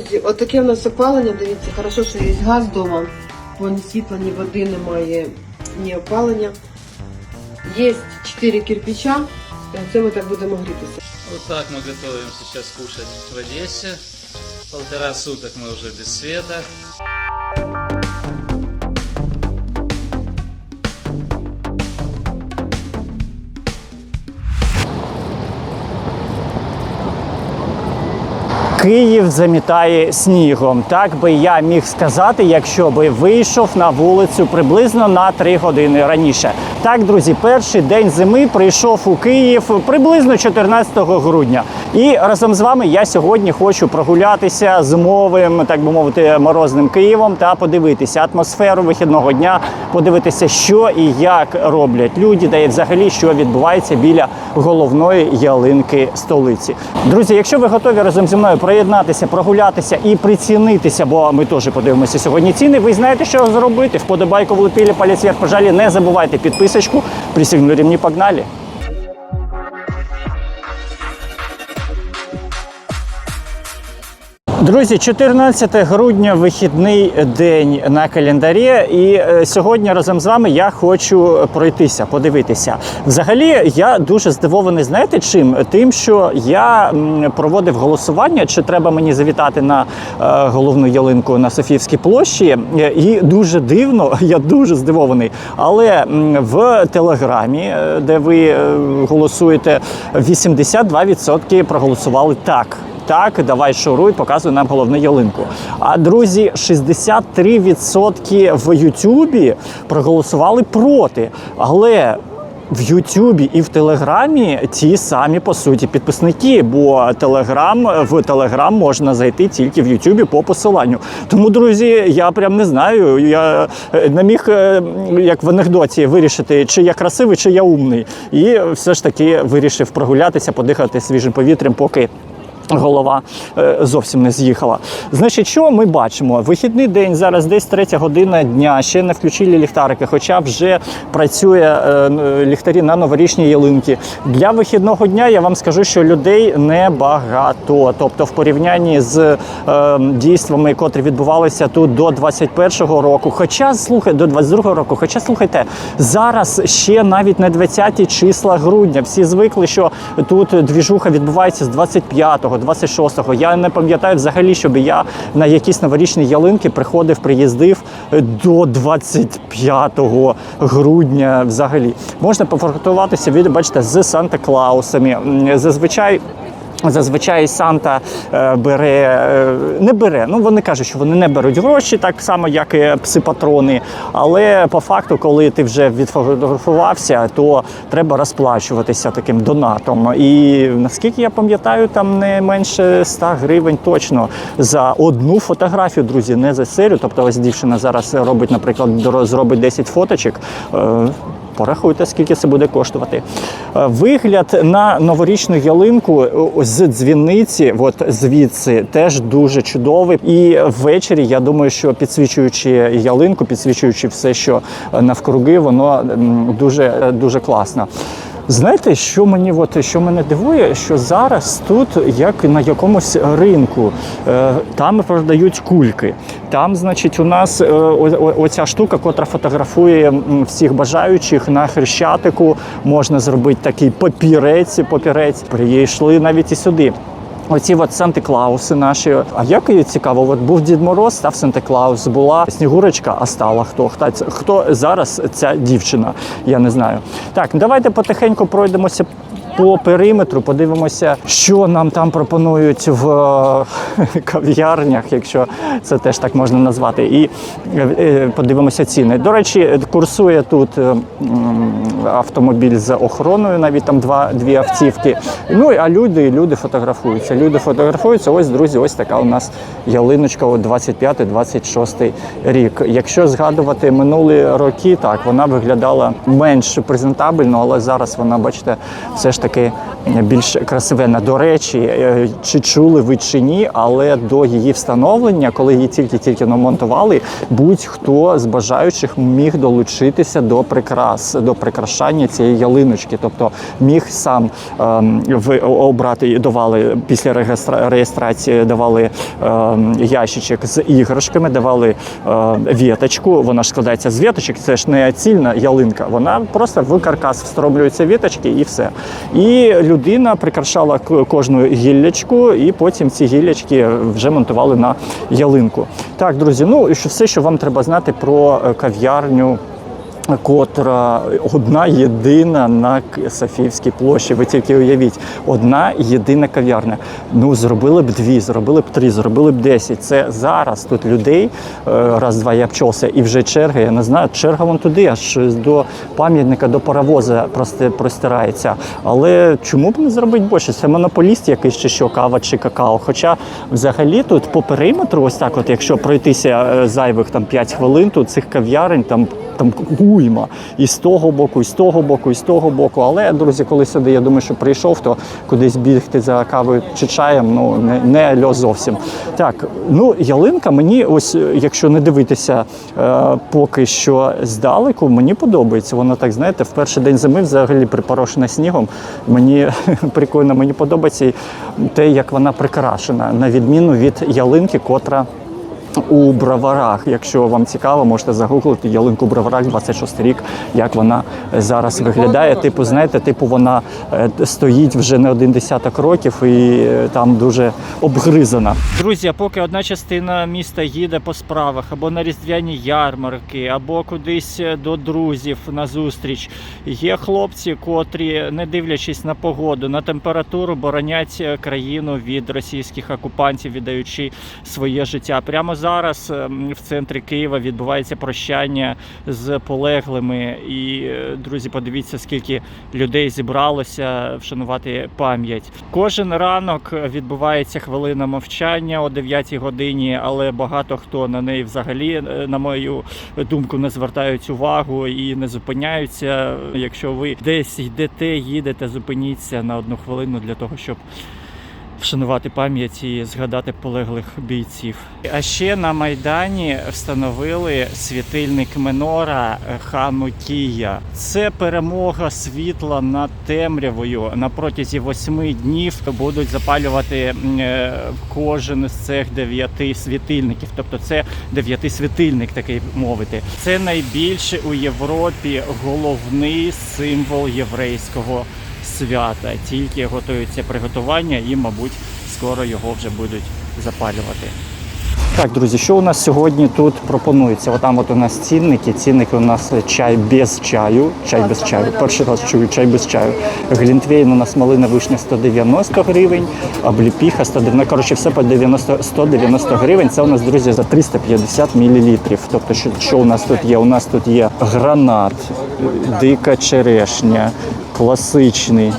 друзі, отаке у нас опалення, дивіться, хорошо, що є газ вдома, бо ні світла, ні води немає, ні опалення. Є 4 кирпича, це ми так будемо грітися. Вот так мы готовимся сейчас кушать в Одессе. Полтора суток мы уже без света. Київ замітає снігом. Так би я міг сказати, якщо би вийшов на вулицю приблизно на 3 години раніше. Так, друзі, перший день зими прийшов у Київ приблизно 14 грудня. І разом з вами я сьогодні хочу прогулятися зимовим, так би мовити, морозним Києвом та подивитися атмосферу вихідного дня, подивитися, що і як роблять люди, та й взагалі що відбувається біля головної ялинки столиці. Друзі, якщо ви готові разом зі мною приєднатися, прогулятися і прицінитися, бо ми теж подивимося сьогодні ціни. Ви знаєте, що зробити. Вподобайку влепили, палець вверх, пожалі. Не забувайте підписочку. Присягнули ремні, погнали. Друзі, 14 грудня вихідний день на календарі, і е, сьогодні разом з вами я хочу пройтися, подивитися. Взагалі, я дуже здивований, знаєте чим? Тим, що я проводив голосування, чи треба мені завітати на е, головну ялинку на Софіївській площі. Е, І дуже дивно, я дуже здивований. Але в телеграмі, де ви голосуєте, 82% проголосували так. Так, давай шуруй, показуй нам головну ялинку. А друзі, 63% в Ютубі проголосували проти. Але в Ютубі і в Телеграмі ті самі по суті підписники, бо Телеграм в Телеграм можна зайти тільки в Ютубі по посиланню. Тому, друзі, я прям не знаю. Я е, не міг, е, як в анекдоті, вирішити, чи я красивий, чи я умний. І все ж таки вирішив прогулятися, подихати свіжим повітрям, поки голова е, зовсім не з'їхала. Значить, що ми бачимо? Вихідний день зараз десь третя година дня. Ще не включили ліхтарики, хоча вже працює е, ліхтарі на новорічній ялинки. Для вихідного дня я вам скажу, що людей небагато. Тобто, в порівнянні з е, дійствами, котрі відбувалися тут до 21-го року, хоча слухай, до 22-го року, хоча слухайте, зараз ще навіть не 20-ті числа грудня. Всі звикли, що тут двіжуха відбувається з 25-го, 26-го. Я не пам'ятаю взагалі, щоб я на якісь новорічні ялинки приходив, приїздив до 25 грудня. Взагалі можна пофортуватися від, бачите, з Санта-Клаусами. Зазвичай. Зазвичай Санта е, бере, е, не бере. Ну вони кажуть, що вони не беруть гроші, так само, як і пси-патрони. Але по факту, коли ти вже відфотографувався, то треба розплачуватися таким донатом. І наскільки я пам'ятаю, там не менше 100 гривень точно за одну фотографію, друзі, не за серію. Тобто, ось дівчина зараз робить, наприклад, зробить 10 фоточок. Е, Порахуйте, скільки це буде коштувати. Е, Вигляд на новорічну ялинку з дзвіниці, от звідси, теж дуже чудовий. І ввечері я думаю, що підсвічуючи ялинку, підсвічуючи все, що е, навкруги, воно дуже, е, дуже класно. Знаєте, що мені от, що мене дивує, що зараз тут як на якомусь ринку, е, там продають кульки. Там, значить, у нас е, оця штука, котра фотографує всіх бажаючих на хрещатику. Можна зробити такий папірець, папірець. Прийшли навіть і сюди. Оці от Санта-Клауси наші. А як цікаво, от був Дід Мороз, став Санта-Клаус, була Снігурочка, а стала хто? Хто, хто зараз ця дівчина? Я не знаю. Так, давайте потихеньку пройдемося по периметру, подивимося, що нам там пропонують в е, кав'ярнях, якщо це теж так можна назвати, і е, е, подивимося ціни. До речі, курсує тут автомобіль з охороною, навіть там два дві автівки. Ну а люди, люди фотографуються. Люди фотографуються. Ось, друзі, ось така у нас ялиночка, от 25-26 рік. Якщо згадувати минулі роки, так вона виглядала менш презентабельно, але зараз вона, бачите, все ж таки таки більш красивенна. До речі, е, чи чули ви чи ні, але до її встановлення, коли її тільки-тільки намонтували, будь-хто з бажаючих міг долучитися до прикрас, до прикрашання цієї ялиночки. Тобто міг сам ем, ви обрати давали після реєстра- реєстрації, давали ем, ящичок з іграшками, давали ем, віточку. Вона ж складається з віточок, це ж не цільна ялинка. Вона просто в каркас встроблюються віточки і все. І людина прикрашала кожну гіллячку, і потім ці гіллячки вже монтували на ялинку. Так, друзі, ну що все, що вам треба знати про е, кав'ярню котра одна єдина на Софіївській площі. Ви тільки уявіть, одна єдина кав'ярня. Ну зробили б дві, зробили б три, зробили б десять. Це зараз тут людей е, раз, два я обчовся, і вже черга. Я не знаю, черга вон туди, аж до пам'ятника, до паровоза просто простирається. Але чому б не зробити більше? Це монополіст якийсь чи що, кава чи какао. Хоча взагалі тут по периметру, ось так, от якщо пройтися е, зайвих там 5 хвилин, то цих кав'ярень там там гуйма і з того боку, і з того боку, і з того боку. Але друзі, коли сюди, я думаю, що прийшов, то кудись бігти за кавою чи чаєм, ну не, не льо зовсім. Так, ну ялинка мені, ось якщо не дивитися е, поки що здалеку, мені подобається. Вона так знаєте, в перший день зими взагалі припорошена снігом. Мені прикольно, мені подобається те, як вона прикрашена, на відміну від ялинки, котра у броварах. Якщо вам цікаво, можете загуглити ялинку броварах 26 рік, як вона зараз виглядає. Типу, знаєте, типу вона е, стоїть вже не один десяток років і е, там дуже обгризана. Друзі, поки одна частина міста їде по справах або на різдвяні ярмарки, або кудись до друзів на зустріч, є хлопці, котрі, не дивлячись на погоду, на температуру, боронять е, країну від російських окупантів, віддаючи своє життя. Прямо зараз ем, в центрі Києва відбувається прощання з полеглими. І е, друзі, подивіться, скільки людей зібралося вшанувати пам'ять. Кожен ранок відбувається хвилина мовчання о 9 годині, але багато хто на неї взагалі, е, на мою думку, не звертають увагу і не зупиняються. Якщо ви десь йдете, їдете, зупиніться на одну хвилину для того, щоб вшанувати пам'ять і згадати полеглих бійців. А ще на майдані встановили світильник Менора Ханукія. Це перемога світла над темрявою. На протязі восьми днів будуть запалювати е, кожен з цих дев'яти світильників. Тобто це дев'ятисвітильник, такий мовити. Це найбільше у Європі головний символ єврейського свята. Тільки готуються приготування і, мабуть, скоро його вже будуть запалювати. Так, друзі, що у нас сьогодні тут пропонується? Отам от у нас цінники. Цінники у нас чай без чаю. Чай без чаю. Перший раз чую чай без чаю. Глінтвейн у нас малина вишня 190 гривень, обліпіха 190, коротше, все по 90, 190 гривень. Це у нас, друзі, за 350 мл. Тобто, що, що у нас тут є? У нас тут є гранат, дика черешня, класичний.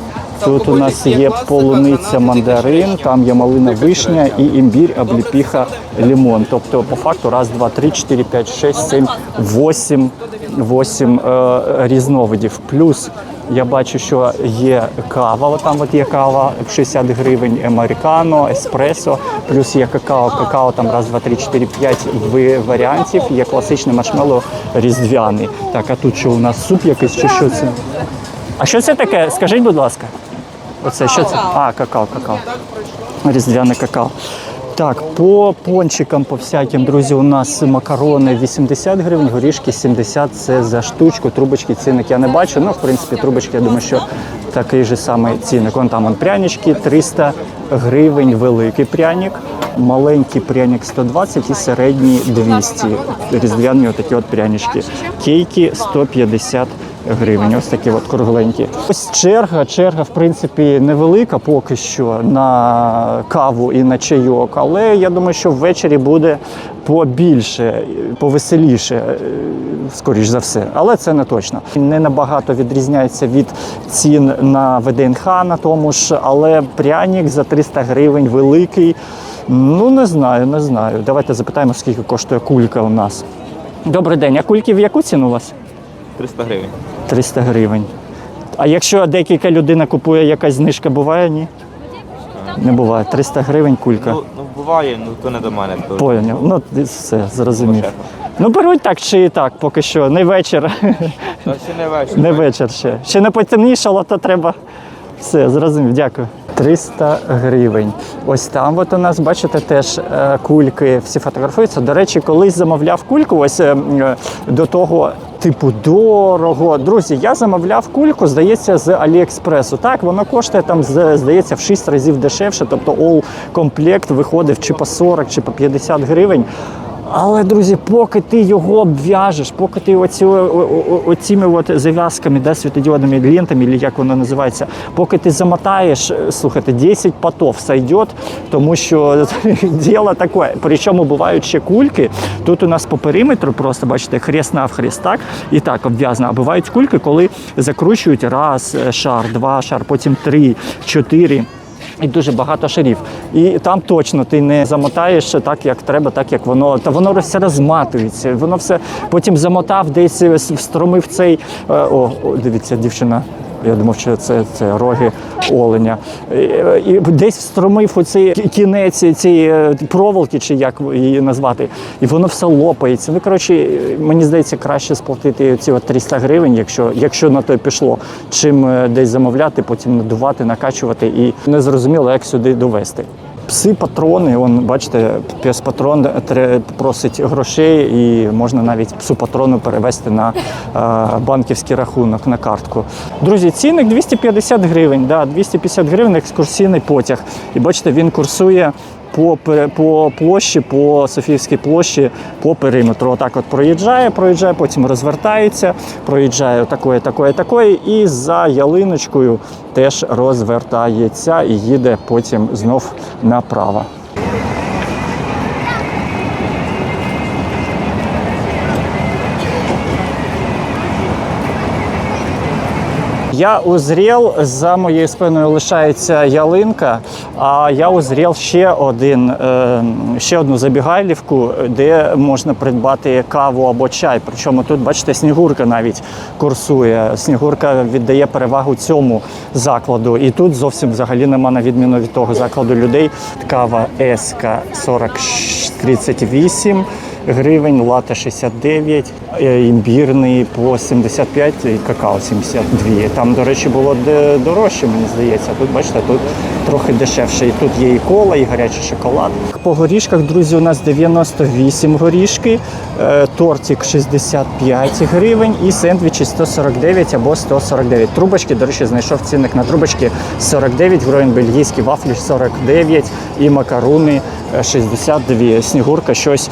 Тут у нас є полуниця мандарин, там є малина вишня і імбір, обліпіха, лимон. Тобто, по факту, раз, два, три, чотири, п'ять, шесть, сім, восім, восім е, різновидів. Плюс я бачу, що є кава. Там от є кава 60 гривень, американо, еспресо, плюс є какао. Какао там раз, два, три, чотири, п'ять варіантів. Є класичний маршмеллоу різдвяний. Так, а тут що у нас суп якийсь чи що це? А що це таке? Скажіть, будь ласка. Оце що це? А, какао, какао. Різдвяне какао. Так, по пончикам, по всяким, друзі, у нас макарони 80 гривень, горішки 70 це за штучку. Трубочки цінник я не бачу. Ну, в принципі, трубочки, я думаю, що такий же самий цінник. Вон там вон, прянички 300 гривень, великий пряник, маленький пряник 120 і середній 200. Різдвяні отакі от прянички. Кейки 150 гривень. Ось такі от кругленькі. Ось черга. Черга, в принципі, невелика поки що на каву і на чайок, але я думаю, що ввечері буде побільше, повеселіше, е, скоріш за все. Але це не точно. Не набагато відрізняється від цін на ВДНХ на тому ж, але пряник за 300 гривень великий. Ну не знаю, не знаю. Давайте запитаємо, скільки коштує кулька у нас. Добрий день, а кульки в яку ціну у вас? 300 гривень. 300 гривень. А якщо декілька людей купує, якась знижка буває, ні? Не буває. 300 гривень кулька. Ну, ну буває, ну то не до мене. То... Поняв. Ну, ти все, зрозумів. Ну, беруть так чи і так, поки що. Не вечір. Та ще не вечір. Не вечір ще. Ще не потемнішало, то треба. Все, зрозумів, дякую. 300 гривень. Ось там от у нас, бачите, теж е, кульки всі фотографуються. До речі, колись замовляв кульку, ось е, е, до того, типу, дорого. Друзі, я замовляв кульку, здається, з Аліекспресу. Так, воно коштує там, здається, в 6 разів дешевше. Тобто all комплект виходив чи по 40, чи по 50 гривень. Але, друзі, поки ти його обв'яжеш, поки ти оці, оціми от зав'язками, да, світодіодними лентами, або як воно називається, поки ти замотаєш, е, слухайте, 10 потов сойдет, тому що діло таке. Причому бувають ще кульки. Тут у нас по периметру просто, бачите, хрест навхрест, так, і так обв'язано. А бувають кульки, коли закручують раз е, шар, два шар, потім три, чотири. І дуже багато шарів. І там точно ти не замотаєш так, як треба, так як воно. Та воно все розматується. Воно все потім замотав, десь встромив цей. е, О, о, дивіться, дівчина. Я думав, що це, це роги оленя. І, десь встромив оцей кі- кінець цієї е, проволоки, чи як її назвати, і воно все лопається. Ну коротше, мені здається, краще сплатити ці от 300 гривень, якщо, якщо на то пішло, чим е, десь замовляти, потім надувати, накачувати і не зрозуміло, як сюди довести. Пси патрони, он, бачите, пес патрон просить грошей, і можна навіть псу патрону перевести на е, банківський рахунок на картку. Друзі, цінник 250 гривень. Да, 250 гривень екскурсійний потяг. І бачите, він курсує по, по площі, по Софіївській площі, по периметру. Отак от проїжджає, проїжджає, потім розвертається, проїжджає такої, такої, такої, і за ялиночкою теж розвертається і їде потім знов направо. Я узрів, за моєю спиною лишається ялинка, а я узрів ще один, е, ще одну забігайлівку, де можна придбати каву або чай. Причому тут, бачите, снігурка навіть курсує. Снігурка віддає перевагу цьому закладу. І тут зовсім взагалі нема на відміну від того закладу людей. Кава СК 4038 гривень, лате 69, е, імбірний по 75 і какао 72. Там, до речі, було дорожче, мені здається. Тут, бачите, тут трохи дешевше. І тут є і кола, і гарячий шоколад. По горішках, друзі, у нас 98 горішки, е, тортик 65 гривень і сендвічі 149 або 149. Трубочки, до речі, знайшов цінник на трубочки 49 гривень, бельгійські вафлі 49 і макаруни е, 62. Снігурка щось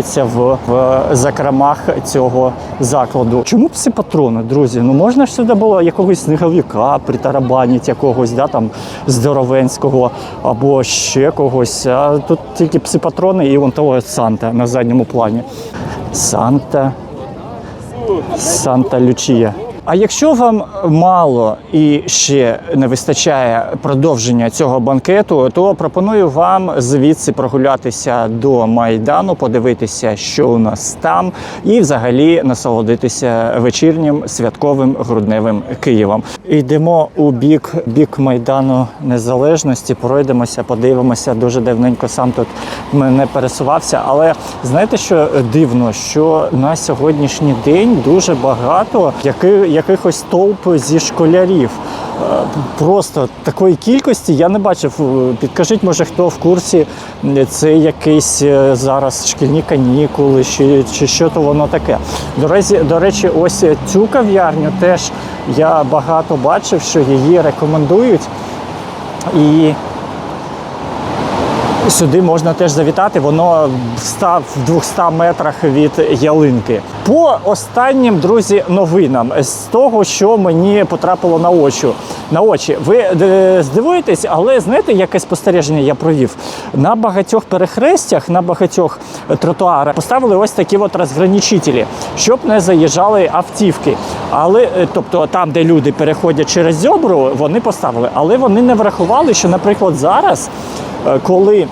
копається в, в закромах цього закладу. Чому пси патрони, друзі? Ну можна ж сюди було якогось сніговика притарабанити якогось, да, там здоровенського або ще когось. А тут тільки пси патрони і вон того Санта на задньому плані. Санта. Санта Лючія. А якщо вам мало і ще не вистачає продовження цього банкету, то пропоную вам звідси прогулятися до майдану, подивитися, що у нас там, і взагалі насолодитися вечірнім святковим грудневим Києвом. Йдемо у бік бік майдану незалежності, пройдемося, подивимося. Дуже давненько сам тут не пересувався. Але знаєте, що дивно, що на сьогоднішній день дуже багато яких, якихось толп зі школярів. Е, Просто такої кількості я не бачив. Е, Підкажіть, може, хто в курсі це якісь е, зараз шкільні канікули, чи, чи що то воно таке. До речі, до речі, ось цю кав'ярню теж я багато бачив, що її рекомендують. І Сюди можна теж завітати, воно в 100, в 200 метрах від ялинки. По останнім, друзі, новинам з того, що мені потрапило на очі. На очі. Ви е, здивуєтесь, але знаєте, яке спостереження я провів? На багатьох перехрестях, на багатьох тротуарах поставили ось такі от розграничителі, щоб не заїжджали автівки. Але е, тобто там, де люди переходять через зьобру, вони поставили, але вони не врахували, що, наприклад, зараз, е, коли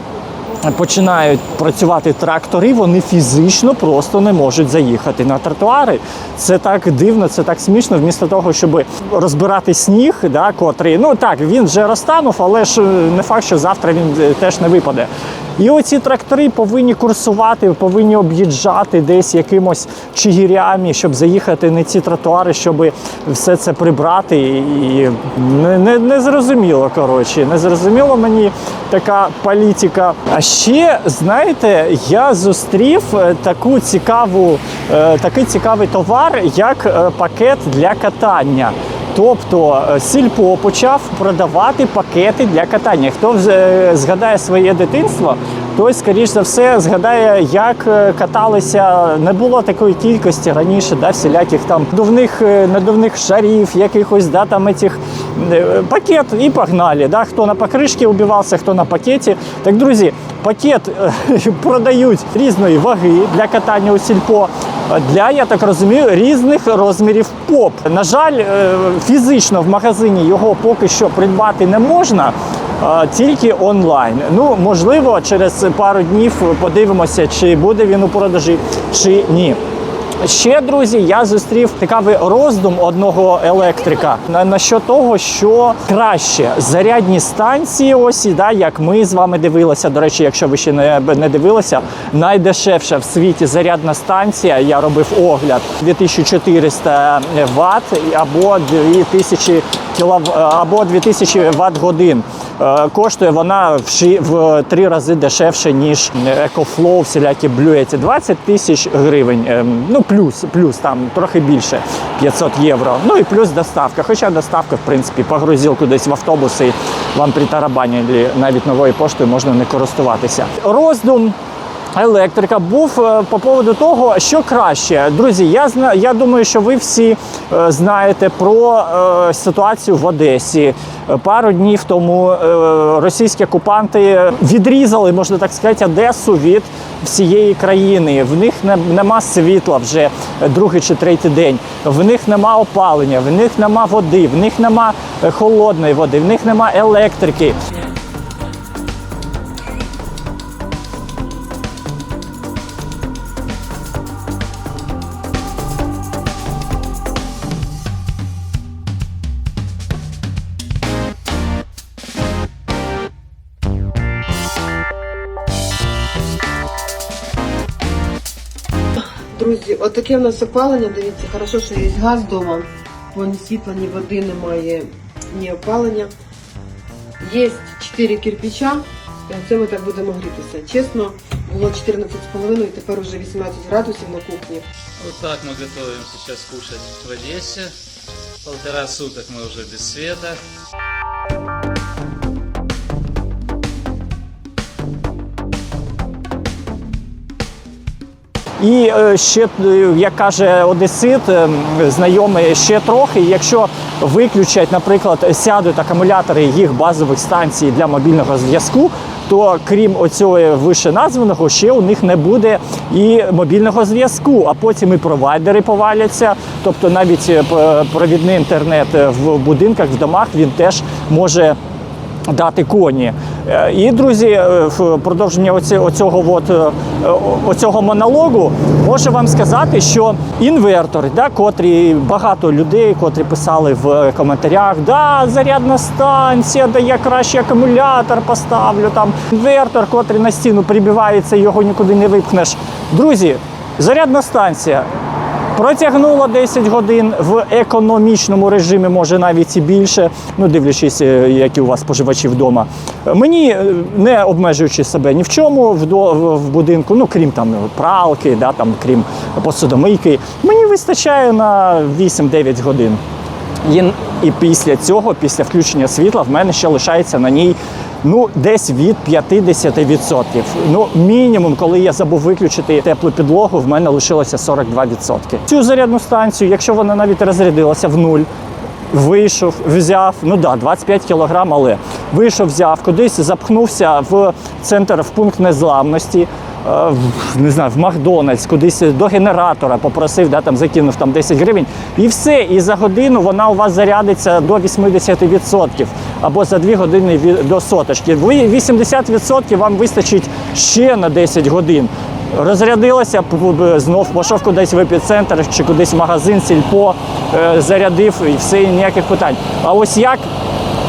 починають працювати трактори, вони фізично просто не можуть заїхати на тротуари. Це так дивно, це так смішно. Вмісто того, щоб розбирати сніг, да, котрий ну так він вже розтанув, але ж е, не факт, що завтра він е, теж не випаде. І оці трактори повинні курсувати, повинні об'їжджати десь якимось чигірями, щоб заїхати на ці тротуари, щоб все це прибрати. І не, не, не зрозуміло, коротше, не зрозуміло мені така політика. А ще, знаєте, я зустрів е, таку цікаву, е, такий цікавий товар, як е, пакет для катання. Тобто е, сільпо почав продавати пакети для катання. Хто е, згадає своє дитинство, той, скоріш за все, згадає, як е, каталися. Не було такої кількості раніше, да, всіляких там надувних, е, надувних шарів, якихось да, там цих пакет і погнали. Да, хто на покришці убивався, хто на пакеті. Так, друзі, пакет продають різної ваги для катання у сільпо. Для, я так розумію, різних розмірів поп. На жаль, е, фізично в магазині його поки що придбати не можна. а Тільки онлайн. Ну, можливо, через пару днів подивимося, чи буде він у продажі, чи ні. Ще, друзі, я зустрів цікавий роздум одного електрика на, на що того, що краще зарядні станції, ось да, як ми з вами дивилися. До речі, якщо ви ще не, не дивилися, найдешевша в світі зарядна станція. Я робив огляд 2400 Вт або 2000 кілов... або 2000 Вт годин. Е, Коштує вона в, ши- в три рази дешевше, ніж EcoFlow, всілякі блюєті. 20 тисяч гривень. Ем, Ну, плюс, плюс там трохи більше 500 євро. Ну і плюс доставка. Хоча доставка, в принципі, погрузив кудись в автобуси, вам при тарабані навіть новою поштою можна не користуватися. Роздум електрика був е, по поводу того, що краще. Друзі, я зна, я думаю, що ви всі е, знаєте про е, ситуацію в Одесі. Пару днів тому російські окупанти відрізали, можна так сказати, Одесу від всієї країни. В них не, нема світла вже другий чи третій день. В них нема опалення, в них нема води, в них нема холодної води, в них нема електрики. Отаке в нас опалення. Дивіться, хорошо, що є газ вдома, бо ні світла, ні води немає, ні опалення. Є 4 кирпича, і оце ми так будемо грітися. Чесно, було 14,5, і тепер вже 18 градусів на кухні. Вот так мы готовим сейчас кушать в Одессе. Полтора суток мы уже без света. І е, ще, е, як каже Одесит, е, знайомий ще трохи. Якщо виключать, наприклад, сядуть акумулятори їх базових станцій для мобільного зв'язку, то крім оцього вищеназваного, ще у них не буде і мобільного зв'язку. А потім і провайдери поваляться. Тобто навіть провідний інтернет в будинках, в домах він теж може дати коні. Е, І, друзі, е, в продовження оцього, от, е, оцього монологу можу вам сказати, що інвертор, да, котрі багато людей, котрі писали в коментарях, да, зарядна станція, да я краще акумулятор поставлю, там інвертор, котрий на стіну прибивається, його нікуди не випхнеш. Друзі, зарядна станція. Протягнуло 10 годин в економічному режимі, може навіть і більше, ну дивлячись, е, які у вас споживачі вдома. Мені, е, не обмежуючи себе ні в чому в, до- в- будинку, ну крім там пралки, да, там, крім посудомийки, мені вистачає на 8-9 годин. І після цього, після включення світла, в мене ще лишається на ній ну, десь від 50%. Ну, мінімум, коли я забув виключити теплу підлогу, в мене лишилося 42%. Цю зарядну станцію, якщо вона навіть розрядилася в нуль, вийшов, взяв, ну да, 25 кілограм, але вийшов, взяв, кудись запхнувся в центр, в пункт незламності. е, в- Не знаю, в Макдональдс, кудись до генератора попросив, да, там закинув там 10 гривень, і все. І за годину вона у вас зарядиться до 80%. Або за 2 години до соточки. Ви 80% вам вистачить ще на 10 годин. П- знов пішов кудись в епіцентр чи кудись в магазин, сільпо, е, зарядив і все, і ніяких питань. А ось як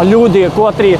люди, котрі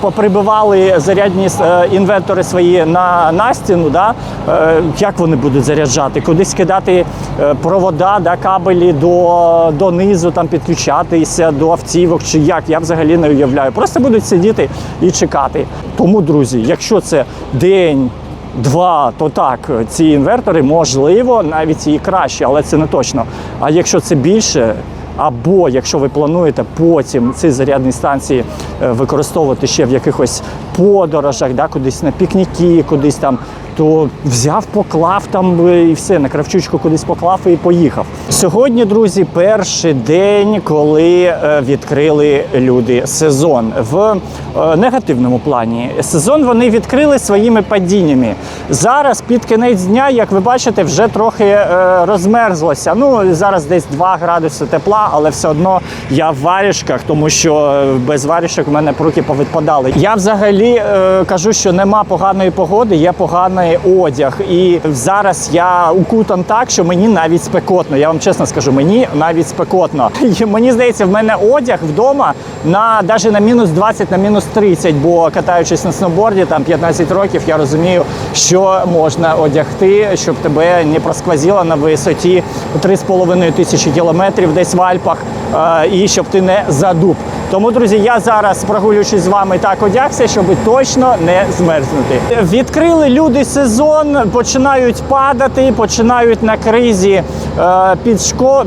поприбивали зарядні е, інвентори свої на, на стіну, да, е, як вони будуть заряджати? Кудись кидати е, провода, да, кабелі до, до низу, там підключатися до автівок, чи як? Я взагалі не уявляю. Просто будуть сидіти і чекати. Тому, друзі, якщо це день. Два, то так, ці інвертори можливо навіть і краще, але це не точно. А якщо це більше, або якщо ви плануєте потім ці зарядні станції е, використовувати ще в якихось подорожах, да, кудись на пікніки, кудись там, то взяв, поклав там е, і все, на кравчучку кудись поклав і поїхав. Сьогодні, друзі, перший день, коли е, відкрили люди сезон в е, негативному плані. Сезон вони відкрили своїми падіннями. Зараз під кінець дня, як ви бачите, вже трохи розмерзлося. Ну зараз десь 2 градуси тепла, але все одно я в варішках, тому що без варішок в мене руки повідпадали. Я взагалі кажу, що нема поганої погоди, є поганий одяг. І зараз я укутан так, що мені навіть спекотно. Я вам чесно скажу, мені навіть спекотно. І мені здається, в мене одяг вдома на навіть на мінус 20, на мінус 30, бо катаючись на сноуборді, там 15 років, я розумію, що можна одягти, щоб тебе не просквозило на висоті 3,5 тисячі кілометрів десь в Альпах, е, і щоб ти не задуб. Тому, друзі, я зараз прогулюючись з вами так одягся, щоб точно не змерзнути. Відкрили люди сезон, починають падати, починають на кризі е,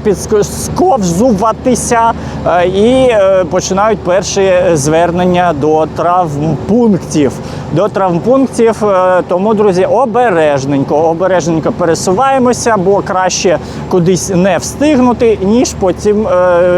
підсковзуватися е, і е, починають перші звернення до травмпунктів. До травмпунктів. Е, Тому, друзі, обережненько, обережненько пересуваємося, бо краще кудись не встигнути, ніж потім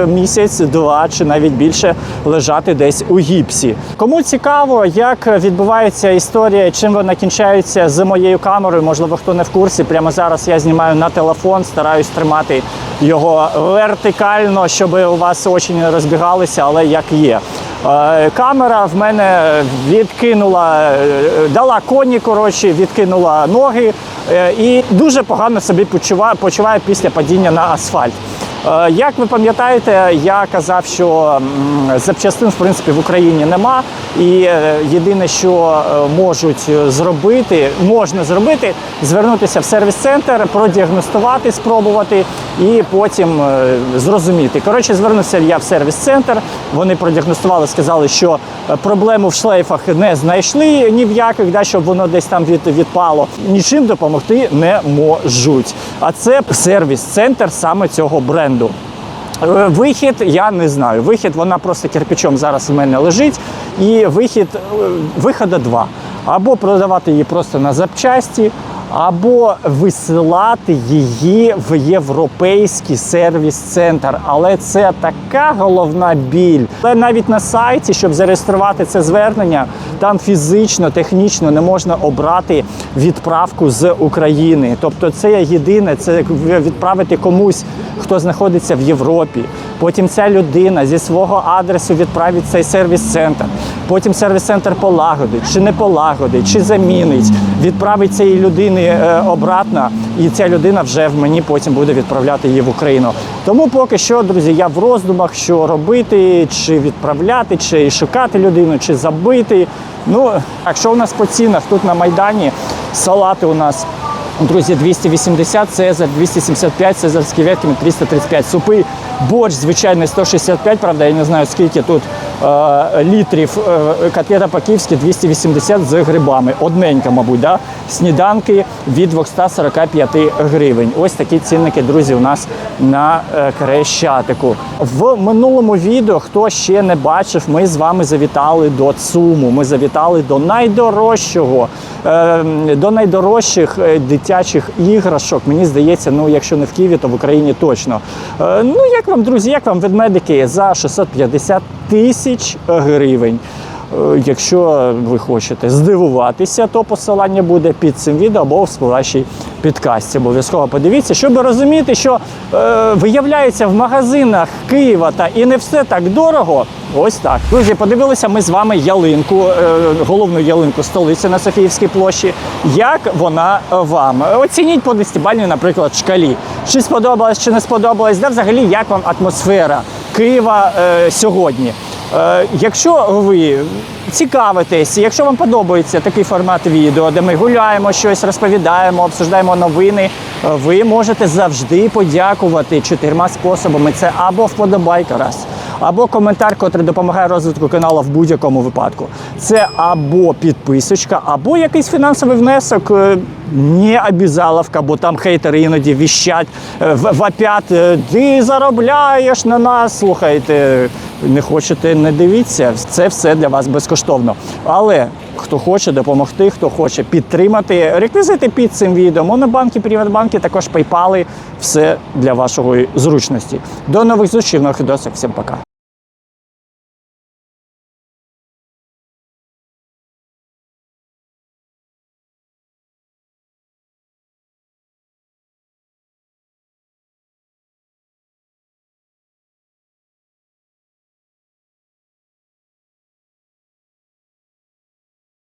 місяць, два чи навіть більше лежати десь у гіпсі. Кому цікаво, як відбувається історія, чим вона кінчається з моєю камерою, можливо, хто не в курсі. Прямо зараз я знімаю на телефон, стараюсь тримати його вертикально, щоб у вас очі не розбігалися, але як є. Е, Камера в мене відкинула, е, дала коні, коротше, відкинула ноги е, і дуже погано собі почуває, почуває після падіння на асфальт. Е, Як ви пам'ятаєте, я казав, що запчастин в принципі в Україні нема, і е, єдине, що е, можуть зробити, можна зробити, звернутися в сервіс-центр, продіагностувати, спробувати і потім зрозуміти. Коротше, звернувся я в сервіс-центр. Вони продіагностували, сказали, що проблему в шлейфах не знайшли ні в яких, да, щоб воно десь там від, відпало. Нічим допомогти не можуть. А це сервіс-центр саме цього бренду. Е, Вихід я не знаю. Вихід вона просто кирпичом зараз в мене лежить. І вихід е, виходу два. Або продавати її просто на запчасті, або висилати її в європейський сервіс-центр. Але це така головна біль. Але навіть на сайті, щоб зареєструвати це звернення, там фізично, технічно не можна обрати відправку з України. Тобто, це єдине, це відправити комусь, хто знаходиться в Європі. Потім ця людина зі свого адресу відправить цей сервіс-центр. Потім сервіс-центр полагодить, чи не полагодить, чи замінить, відправить цієї людини е, обратно, і ця людина вже в мені потім буде відправляти її в Україну. Тому поки що, друзі, я в роздумах, що робити, чи відправляти, чи шукати людину, чи забити. Ну, а що у нас по цінах тут на Майдані? Салати у нас Друзі, 280, Цезар 275, Цезарські креветками 335. Супи, борщ, звичайний 165, правда, я не знаю скільки тут літрів. Е, котлета по-київськи 280 з грибами. Одненька, мабуть, да? сніданки від 245 гривень. Ось такі цінники, друзі, у нас на е, Крещатику. В минулому відео, хто ще не бачив, ми з вами завітали до ЦУМу. Ми завітали до найдорожчого, е, до найдорожчих е, дитячих іграшок. Мені здається, ну якщо не в Києві, то в Україні точно. Е, Ну як вам, друзі, як вам ведмедики за 650 тисяч гривень? Е, Якщо ви хочете здивуватися, то посилання буде під цим відео або в сплашій підкасті. Обов'язково подивіться, щоб розуміти, що е, виявляється в магазинах Києва та і не все так дорого. Ось так. Друзі, подивилися ми з вами ялинку, е, головну ялинку столиці на Софіївській площі. Як вона е, вам? Оцініть по десятибальній, наприклад, шкалі. Чи сподобалось, чи не сподобалось, де взагалі як вам атмосфера Києва е, сьогодні? Е, Якщо ви цікавитесь, якщо вам подобається такий формат відео, де ми гуляємо щось, розповідаємо, обсуждаємо новини, е, ви можете завжди подякувати чотирма способами. Це або вподобайка раз, або коментар, котрий допомагає розвитку каналу в будь-якому випадку. Це або підписочка, або якийсь фінансовий внесок. е, Не обізаловка, бо там хейтери іноді віщать, е, в- вопять, е, ти заробляєш на нас. Слухайте, не хочете, не дивіться. Це все для вас безкоштовно. Але хто хоче допомогти, хто хоче підтримати, реквізити під цим відео, монобанки, приватбанки, також PayPal, все для вашої зручності. До нових зустрічей, нових відосів. Всім пока.